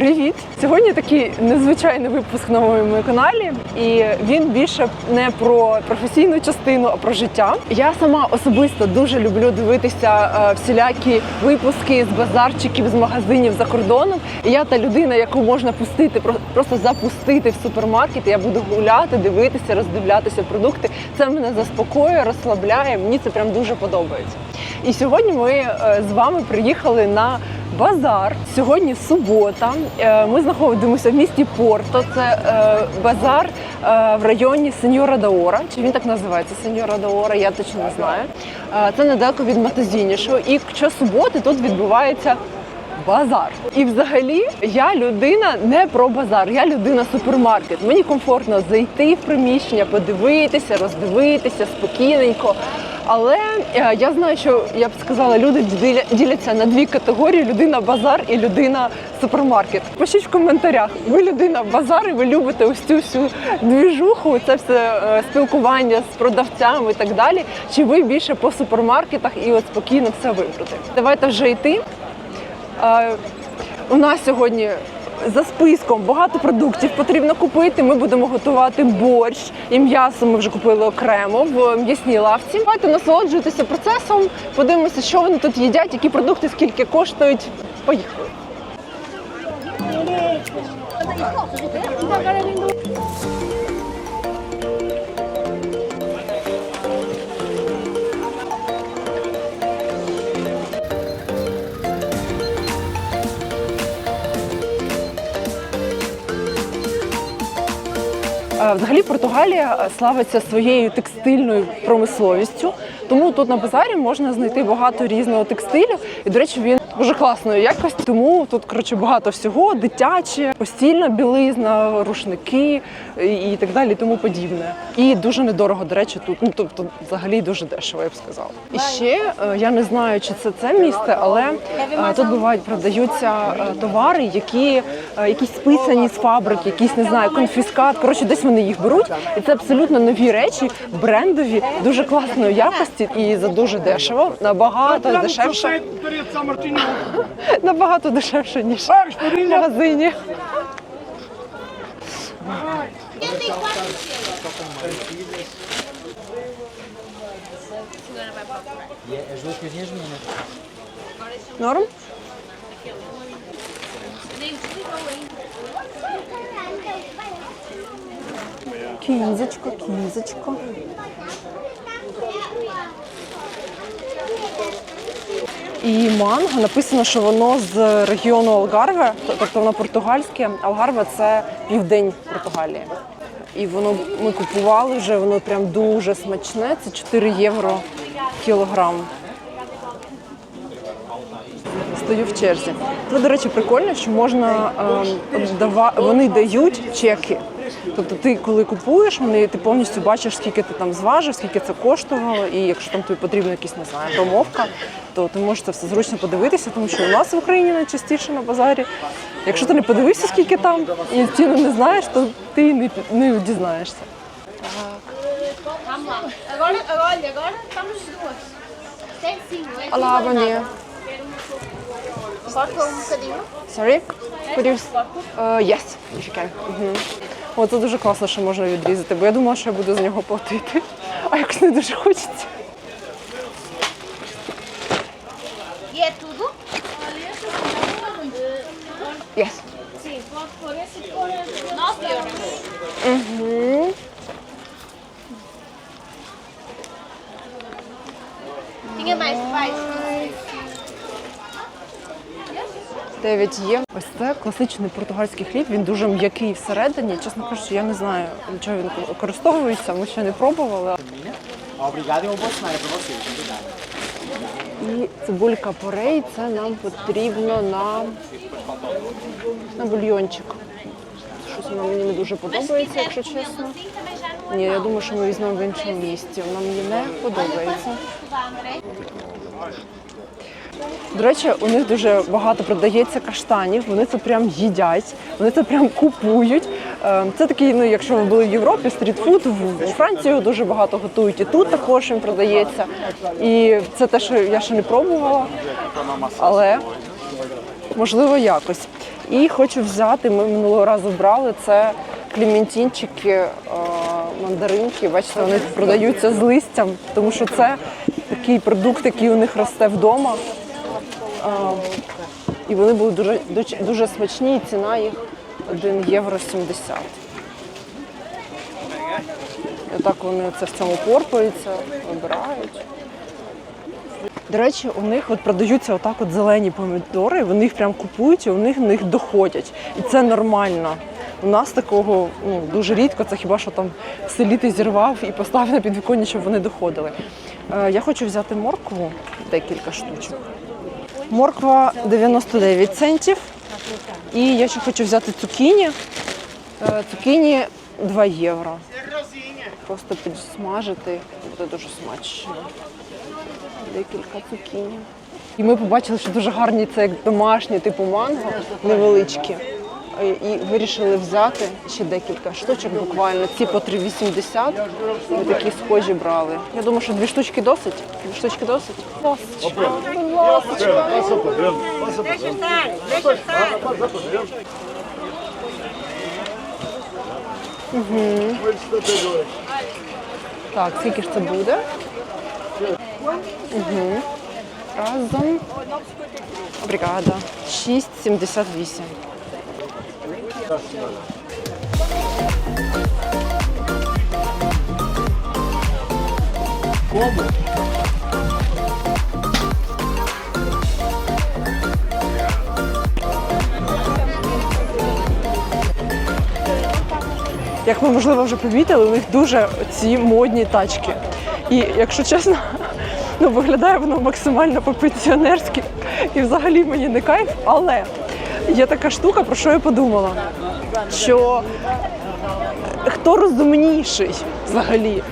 Привіт! Сьогодні такий незвичайний випуск на моєму каналі, і він більше не про професійну частину, а про життя. Я сама особисто дуже люблю дивитися е, всілякі випуски з базарчиків, з магазинів за кордоном. І я та людина, яку можна пустити, просто запустити в супермаркет. Я буду гуляти, дивитися, роздивлятися продукти. Це мене заспокоює, розслабляє. Мені це прям дуже подобається. І сьогодні ми е, з вами приїхали на базар. Сьогодні субота. Е, Ми знаходимося в місті Порто. Це е, базар е, в районі Сеньора Даора. Чи він так називається Сеньора Даора? Я точно не знаю. Е, Це недалеко від Матозінішого. І щосуботи тут відбувається. Базар. І взагалі я людина не про базар, я людина супермаркет. Мені комфортно зайти в приміщення, подивитися, роздивитися спокійненько. Але е, я знаю, що я б сказала, люди діля- діляться на дві категорії: людина базар і людина супермаркет. Пишіть в коментарях, ви людина базар, і ви любите ось цю всю двіжуху, це все е, спілкування з продавцями і так далі. Чи ви більше по супермаркетах і от спокійно все вибрати? Давайте вже йти. У нас сьогодні за списком багато продуктів потрібно купити. Ми будемо готувати борщ і м'ясо. Ми вже купили окремо в м'ясній лавці. Давайте насолоджуйтеся процесом. Подивимося, що вони тут їдять, які продукти, скільки коштують. Поїхали. Е, Взагалі Португалія е, славиться своєю текстильною промисловістю, тому тут на базарі можна знайти багато різного текстилю. І, до речі, він дуже класної якості. Тому тут коротше багато всього: дитяче, постільна білизна, рушники і, так далі, і тому подібне. І дуже недорого, до речі, тут. Ну тобто, взагалі дуже дешево, я б сказала. І ще е, я не знаю, чи це це місце, але е, тут бувають продаються е, товари, які якісь списані з фабрик, якісь не знаю, конфіскат. Коротше, десь вони їх беруть, і це абсолютно нові речі, брендові, дуже класної якості і за дуже дешево, набагато дешевше, набагато дешевше ніж в магазині. Норм? Кінзочко, кінзочко. І манго написано, що воно з регіону Алгарве, тобто воно португальське. Алгарве це південь Португалії. І воно ми купували вже, воно прям дуже смачне. Це 4 євро кілограм. Стою в черзі. Це, до речі, прикольно, що можна дава... вони дають чеки. Тобто ти, коли купуєш, вони ти повністю бачиш, скільки ти там зважив, скільки це коштувало, і якщо там тобі потрібна якісь не знаю, промовка, то ти можеш це все зручно подивитися, тому що у нас в Україні найчастіше на базарі. Якщо ти не подивився, скільки там, і ціну не знаєш, то ти не, не дізнаєшся. Olá, bom dia. Sorry? Could you... Uh, yes, if you can. Мгм. О, це дуже класно, що можна відрізати, бо я думала, що я буду за нього платити. А якось не дуже хочеться. É tudo? Yes. Sim, pode pôr esse pôr 9 euros. Tinha mais, vai. 9 є. Ось це класичний португальський хліб. Він дуже м'який всередині. Чесно кажучи, я не знаю, для чого він використовується. Ми ще не пробували. І цибулька порей це нам потрібно на, на бульйончик. Щось воно мені не дуже подобається, якщо чесно. Ні, я думаю, що ми візьмемо в іншому місці. Воно мені не подобається. До речі, у них дуже багато продається каштанів. Вони це прям їдять, вони це прям купують. Е, Це такий, ну якщо ви були в Європі, стрітфуд в Франції дуже багато готують. І тут також він продається. І це те, що я ще не пробувала. Але можливо, якось. І хочу взяти, ми минулого разу брали це клементинчики, е, мандаринки. Бачите, вони продаються з листям, тому що це такий продукт, який у них росте вдома. Е, і вони були дуже, дуже, смачні, і ціна їх 1 євро 70. І отак вони це в цьому порпаються, вибирають. До речі, у них от продаються отак от зелені помідори, вони їх прям купують і у них в них доходять. І це нормально. У нас такого ну, дуже рідко, це хіба що там в селі ти зірвав і поставив на підвіконня, щоб вони доходили. Е, я хочу взяти моркву, декілька штучок. Морква 99 центів. І я ще хочу взяти цукіні. Е, Цукіні 2 євро. Просто підсмажити, буде дуже смачно. Декілька цукіні. І ми побачили, що дуже гарні це як домашні, типу манго, невеличкі. Е, І вирішили взяти ще декілька штучок буквально. Ці по 3,80. Ми такі схожі брали. Я думаю, що дві штучки досить. Дві штучки досить. Ласочка, ласочка. Так, скільки ж це буде? Угу. Разом. Бригада. 6,78. Як ми можливо вже помітили, у них дуже ці модні тачки. І якщо чесно, ну виглядає воно максимально по-пенсіонерськи і взагалі мені не кайф. Але є така штука, про що я подумала, що хто розумніший взагалі,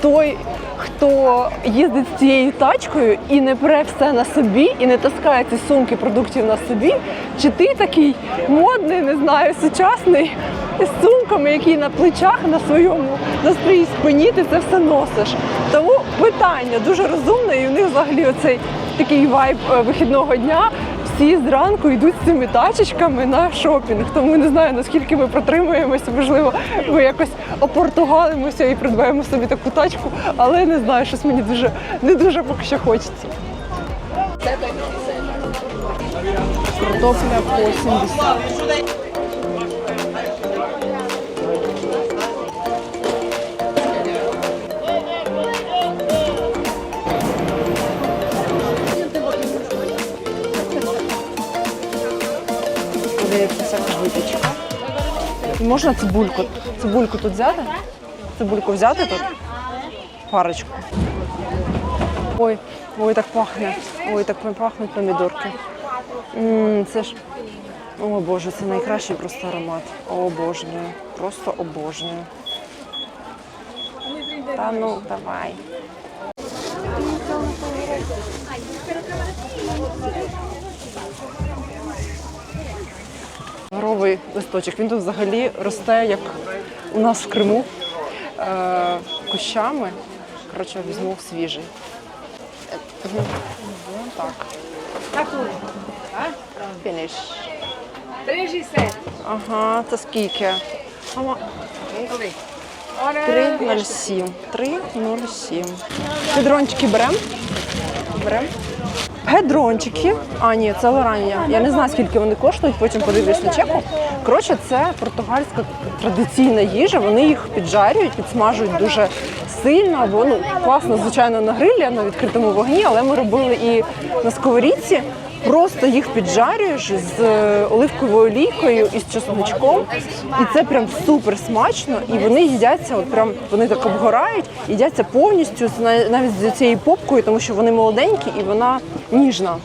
той, хто їздить з цією тачкою і не пре все на собі, і не таскає ці сумки продуктів на собі, чи ти такий модний, не знаю, сучасний з сумками, які на плечах на своєму на своїй спині ти це все носиш. Тому питання дуже розумне, і у них взагалі оцей такий вайб е, вихідного дня. Всі зранку йдуть з цими тачечками на шопінг. Тому не знаю наскільки ми протримуємося. Можливо, ми якось опортугалимося і придбаємо собі таку тачку, але не знаю, щось мені дуже не дуже поки що хочеться. Картопля по 70. Можна цибульку? Цибульку тут взяти? Цибульку взяти тут? Парочку. Ой, ой, так пахне. Ой, так пахнуть помідорки. М, це ж. О Боже, це найкращий просто аромат. Обожнюю. Просто обожнюю. Та ну, давай. Горовий листочок. Він тут взагалі росте, як у нас в Криму, е, кущами. Коротше, візьму свіжий. Так. Фініш. Ага, це скільки? Ама- 3,07. 3,07. Педрончики беремо? Беремо. Гедрончики. А, ні, це лорання. Я не знаю, скільки вони коштують, потім подивлюсь на чеку. Коротше, це португальська традиційна їжа. Вони їх піджарюють, підсмажують дуже сильно, або ну класно, звичайно, на грилі, на відкритому вогні, але ми робили і на сковорідці. Просто їх піджарюєш з е, оливковою олійкою і з чесночком, і це прям супер смачно. І вони їдяться, от прям вони так обгорають, їдяться повністю навіть з цією попкою, тому що вони молоденькі і вона ніжна.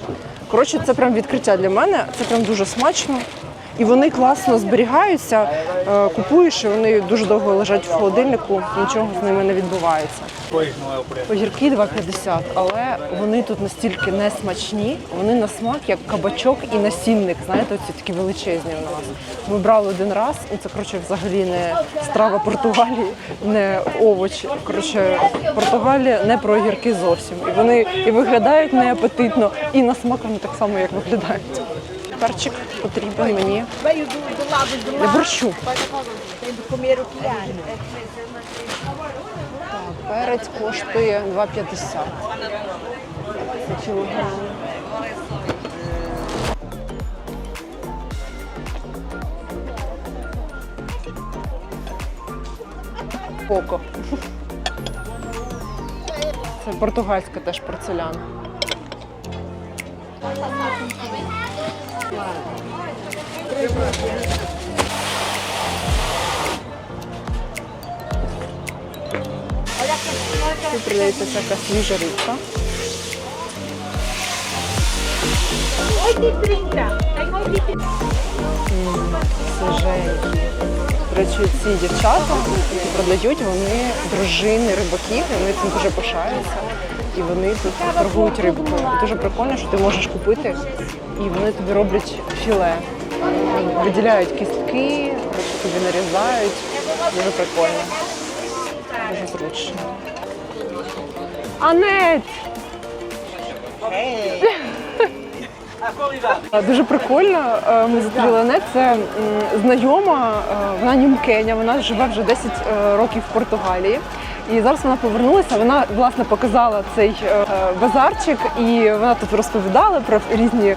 Коротше, це прям відкриття для мене. Це прям дуже смачно. І вони класно зберігаються. Е, Купуєш, і вони дуже довго лежать в холодильнику, нічого з ними не відбувається. Огірки 2,50, але вони тут настільки не смачні, вони на смак як кабачок і насінник. Знаєте, оці такі величезні у нас. Ми брали один раз, і це коротше взагалі не страва Португалії, не овоч. Коротше, Португалія не про огірки зовсім. І вони і виглядають неапетитно, і на смак вони так само як виглядають. Перчик потрібен мені для борщу. Перець коштує 2,50 за кілограм. Коко. Це португальська теж порцеляна. Тут продається всяка свіжа рибка. 8,30. Tem 8,30. Свіженькі. До речі, ці дівчата, які продають, вони дружини рибаків, вони цим дуже пишаються. І вони тут торгують рибкою. Дуже прикольно, що ти можеш купити, і вони тобі роблять філе. Виділяють кістки, тобі нарізають. Дуже прикольно. Дуже зручно. Анет! Дуже прикольно. Ми зустріли Анет. Це знайома, е, вона німкеня, вона живе вже 10 е, років в Португалії. І зараз вона повернулася. Вона власне показала цей е, базарчик, і вона тут розповідала про різні.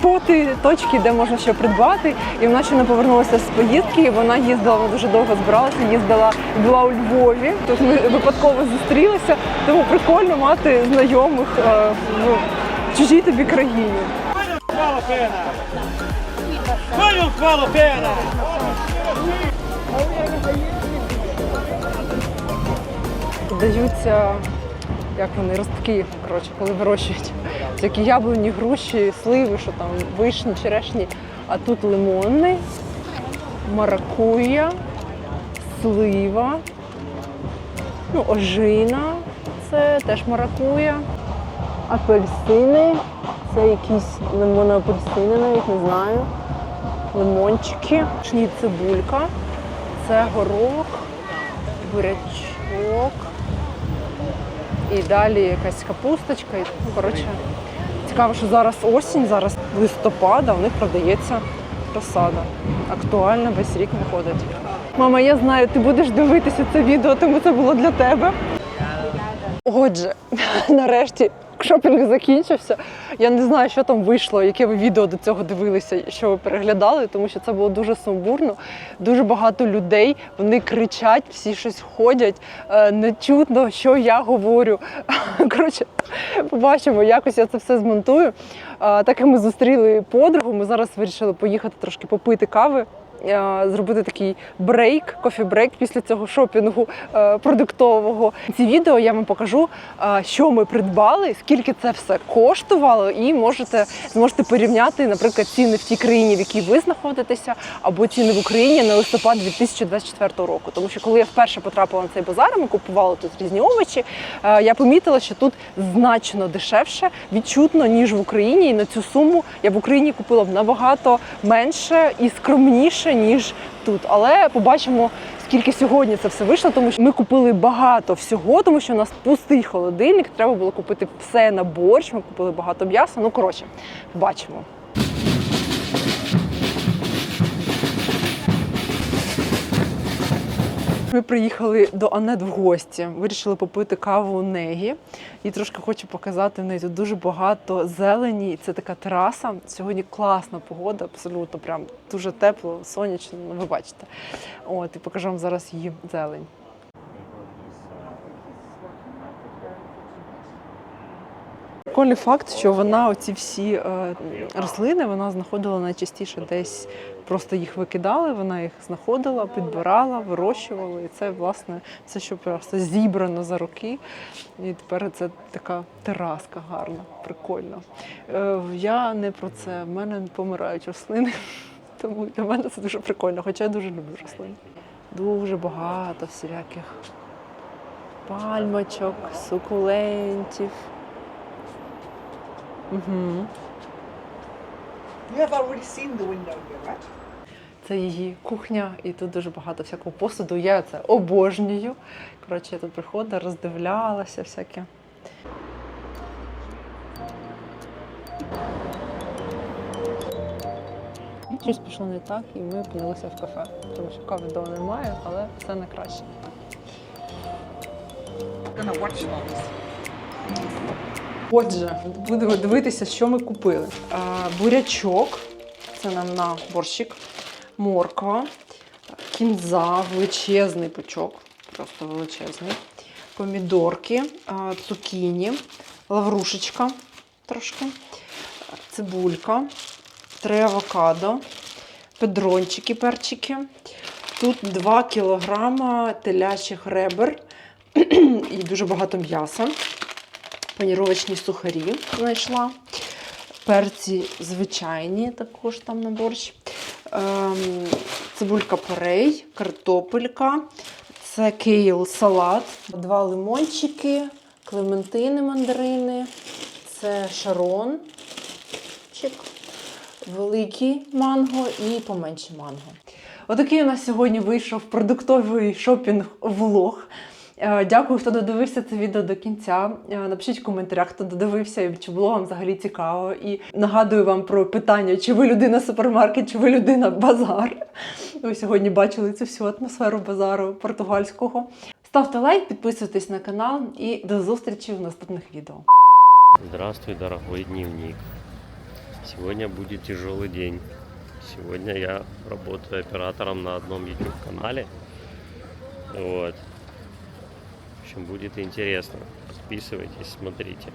Споти, точки, де можна що придбати, і вона ще не повернулася з поїздки. Вона їздила, вона дуже довго збиралася, їздила була у Львові. Тут ми випадково зустрілися, тому прикольно мати знайомих е, ну, в чужій тобі країні. Даються, як вони, ростки, коротше, коли вирощують. Всякі яблуні, груші, сливи, що там, вишні, черешні. А тут лимонний, маракуя, слива, ну, ожина, це теж маракуя, апельсини, це якісь лимоно-апельсини, навіть не знаю. Лимончики, шні цибулька, це горох, бурячок. І далі якась капусточка. Ну, коротше, цікаво, що зараз осінь, зараз листопада, у них продається розсада. Актуальна, весь рік виходить. Мама, я знаю, ти будеш дивитися це відео, тому це було для тебе. Отже, нарешті шопінг закінчився. Я не знаю, що там вийшло, яке ви відео до цього дивилися, що ви переглядали, тому що це було дуже сумбурно. Дуже багато людей, вони кричать, всі щось ходять, е, не чутно, що я говорю. Коротше, побачимо, якось я це все змонтую. Так як ми зустріли подругу, ми зараз вирішили поїхати трошки попити кави. Е, Зробити такий брейк, кофі-брейк після цього шопінгу е, продуктового. Ці відео я вам покажу, е, що ми придбали, скільки це все коштувало, і можете зможете порівняти, наприклад, ціни в тій країні, в якій ви знаходитеся, або ціни в Україні на листопад 2024 року. Тому що коли я вперше потрапила на цей базар, ми купували тут різні овочі. Я помітила, що тут значно дешевше, відчутно ніж в Україні. І на цю суму я в Україні купила б набагато менше і скромніше ніж тут. Але побачимо. Скільки сьогодні це все вийшло, тому що ми купили багато всього, тому що у нас пустий холодильник, треба було купити все на борщ. Ми купили багато м'яса. Ну коротше, бачимо. Ми приїхали до Анет в гості. Вирішили попити каву у Негі. І трошки хочу показати в неї тут дуже багато зелені. Це така тераса. Сьогодні класна погода, абсолютно прям дуже тепло, сонячно. Ну, ви бачите. От і покажу вам зараз її зелень. Прикольний факт, що вона оці всі е, рослини вона знаходила найчастіше десь просто їх викидали, вона їх знаходила, підбирала, вирощувала. І це власне все, що просто зібрано за роки. І тепер це така тераска гарна, прикольно. Е, я не про це. В мене помирають рослини, тому для мене це дуже прикольно, хоча я дуже люблю рослини. Дуже багато всіляких пальмочок, сукулентів. Угу. You have already seen the window here, right? Це її кухня, і тут дуже багато всякого посуду. Я це обожнюю. Коротше, я тут приходила, роздивлялася всяке. щось пішло не так, і ми опинилися в кафе. Тому що кави вдома немає, але все на краще. gonna watch. Отже, будемо дивитися, що ми купили. Бурячок, це нам на борщик, морква, кінза, величезний пучок, просто величезний, помідорки, цукіні, лаврушечка трошки, цибулька, три авокадо, педрончики, перчики. Тут 2 кілограма телячих ребер і дуже багато м'яса паніровочні сухарі знайшла. Перці звичайні, також там на борщ. Ем, цибулька порей, картопелька, це кейл салат, два лимончики, клементини, мандарини, це шарончик, великий манго і поменше манго. Отакий у нас сьогодні вийшов продуктовий шопінг-влог. Е, Дякую, хто додивився це відео до кінця. Е, Напишіть в коментарях, хто додивився, і чи було вам взагалі цікаво. І нагадую вам про питання, чи ви людина супермаркет, чи ви людина базар. Ви сьогодні бачили цю всю атмосферу базару португальського. Ставте лайк, підписуйтесь на канал і до зустрічі в наступних відео. Здравствуй, дорогой дневник. Сегодня будет тяжелый день. Сегодня я работаю оператором на одном YouTube-канале. Вот. Общем, будет интересно. Подписывайтесь, смотрите.